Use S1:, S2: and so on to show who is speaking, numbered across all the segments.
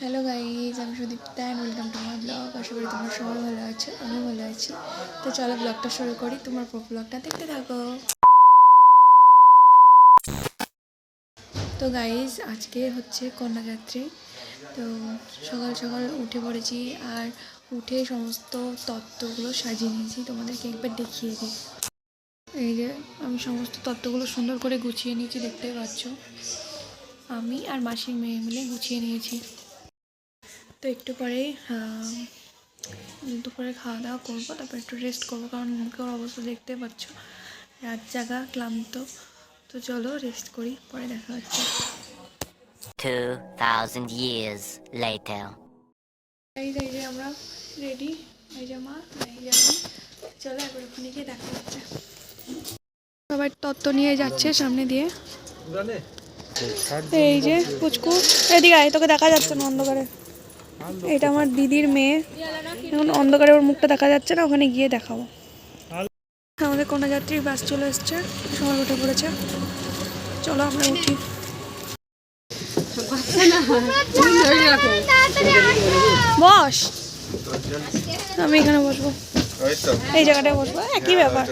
S1: Hello guys আমি Sudipta and welcome to my blog আশা করি তোমরা সবাই ভালো আছো, আমিও ভালো আছি। তো চলো ব্লগটা শুরু করি। তোমার ব্লগটা দেখতে থাকো। তো গাইজ আজকে হচ্ছে কন্যাযাত্রী। তো সকাল সকাল উঠে পড়েছি আর উঠে সমস্ত তত্ত্বগুলো সাজিয়ে নিয়েছি। তোমাদেরকে একবার দেখিয়ে দিই। এই যে, আমি সমস্ত তত্ত্বগুলো সুন্দর করে গুছিয়ে নিয়েছি, দেখতে পাচ্ছ। আমি আর মাসির মেয়ে মিলে গুছিয়ে নিয়েছি। তো একটু পরেই আহ, দুপুরে খাওয়া দাওয়া করব তারপর একটু রেস্ট করব কারণ মুখের অবস্থা দেখতে পাচ্ছ। রাত জাগা ক্লান্ত। তো চলো রেস্ট করি পরে দেখা হচ্ছে।
S2: 2,000 years later.
S1: এই যে এই যে আমরা রেডি এই যে মা এই যে আমি। চলো একবার ওখানে গিয়ে দেখা হচ্ছে। সবাই তত্ত্ব নিয়ে যাচ্ছে সামনে দিয়ে। এই যে পুচকু এদিকে আয় তোকে দেখা যাচ্ছে না অন্ধকারে। এটা আমার দিদির মেয়ে। এখন অন্ধকারে ওর মুখটা দেখা যাচ্ছে না, ওখানে গিয়ে দেখাবো। আমাদের কোনো যাত্রীর বাস চলে এসছে সময় উঠে পড়েছে। চলো আমরা উঠি। বস! আমি এখানে বসবো। এই জায়গাটায় বসবো একই ব্যাপার?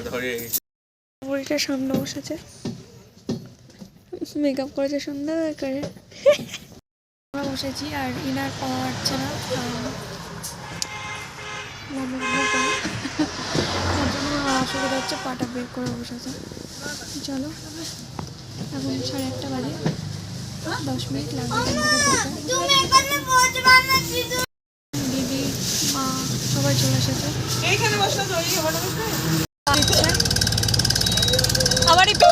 S1: বুড়িটা সামনে বসেছে। মেকআপ করেছে সুন্দর করে। বসেছি আর ইনার পাওয়া যাচ্ছে না। তার জন্য অসুবিধা হচ্ছে পাটা বের করে বসেছে চলো এখন সাড়ে একটা বাজে দশ মিনিট লাগবে। দিদি মা সবাই চলে এসেছে। আবার এই-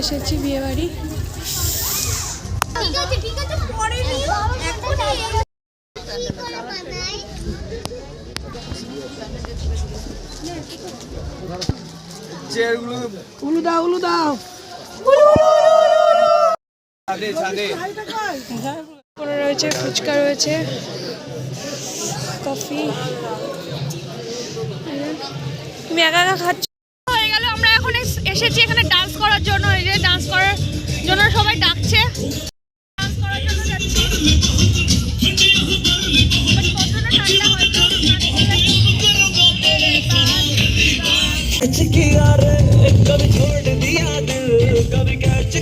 S1: এসেছি বিয়ে বাড়ি উলু দাও উলু দাও। রয়েছে ফুচকা রয়েছে কফি। তুমি একা একা খাচ্ছ? হয়ে গেল আমরা এখন এস- এসেছি এখানে ডান্স করার कैच कभी छोड़ दिया कभी कैच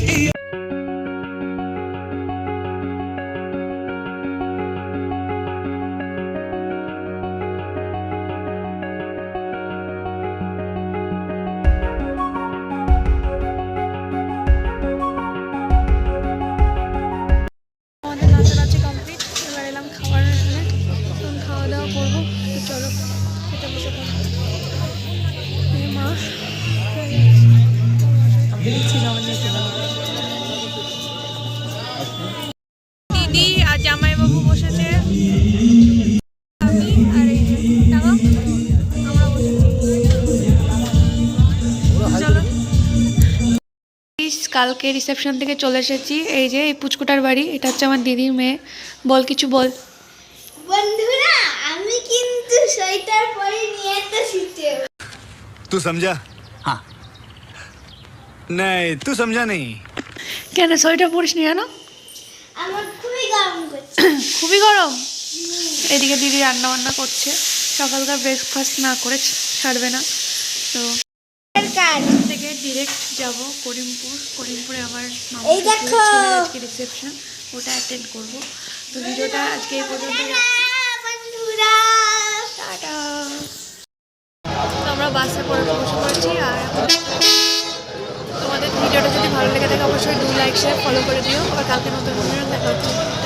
S1: কালকে রিসেপশন থেকে চলে এসেছি। এই যে এই পুচকুটার বাড়ি এটা হচ্ছে আমার দিদির মেয়ে। বল কিছু বল।
S3: বন্ধুরা আমি কিন্তু সোয়েটার পরে নিয়ে তো শীতে
S4: তুই সমঝা হ্যাঁ নাই তুই সমঝা নেই
S1: কেন সোয়েটার পরিস নি জানো
S3: আমার খুবই গরম করছে।
S1: খুবই গরম? এদিকে দিদি রান্না বান্না করছে। সকালকার ব্রেকফাস্ট না করে ছাড়বে না। তো
S3: কাজ
S1: থেকে ডিরেক্ট যাব করিমপুর। করিমপুরে আমার মামার
S3: এই দেখো।
S1: আজকে রিসেপশন ওটা অ্যাটেন্ড করব। তো ভিডিওটা আজকে এই পর্যন্ত তো আমরা বাসে পরে বসে পড়েছি আর তোমাদের ভিডিওটা যদি ভালো লেগে থাকে অবশ্যই ডু লাইক শেয়ার ফলো করে দিও। আবার কালকে নতুন ভিডিও দেখা হচ্ছে।